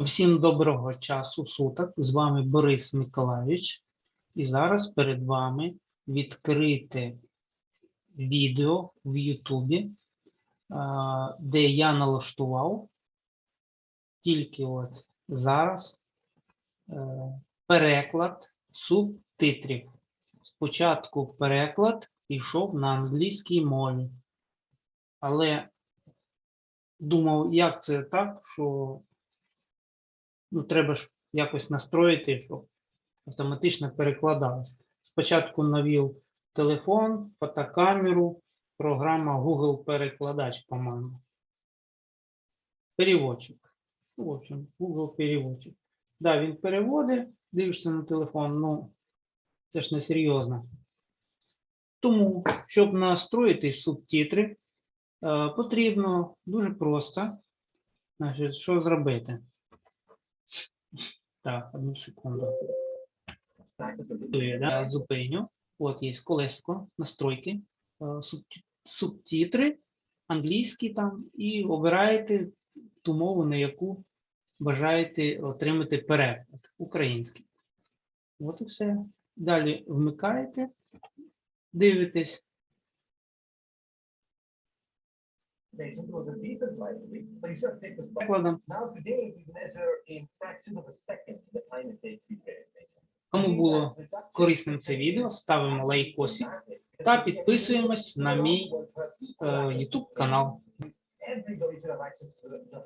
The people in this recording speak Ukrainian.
Всім доброго часу суток. З вами Борис Миколаївич. І зараз перед вами відкрите відео в Ютубі, де я налаштував тільки от зараз е, переклад субтитрів. Спочатку переклад йшов на англійській мові. Але думав, як це так, що ну, треба ж якось настроїти, щоб автоматично перекладалось. Спочатку навів телефон, фотокамеру, програма Google перекладач, по-моєму. Переводчик. Ну, в общем, Google переводчик. Да, він переводить, дивишся на телефон, ну, це ж не серйозно. Тому, щоб настроїти субтитри, е, потрібно дуже просто. Значить, що зробити? Так, одну секунду. Я зупиню. От є колесико, настройки, е, субтитри, англійські там, і обираєте ту мову, на яку бажаєте отримати переклад український. От і все. Далі вмикаєте, дивитесь. Was a decent library, but you should take this. Прикладом. Now today we measure in fraction of a second the time it takes to get information. Кому було корисним це відео, ставимо лайкосик та підписуємось на мій е, YouTube канал. Everybody should have access to the, the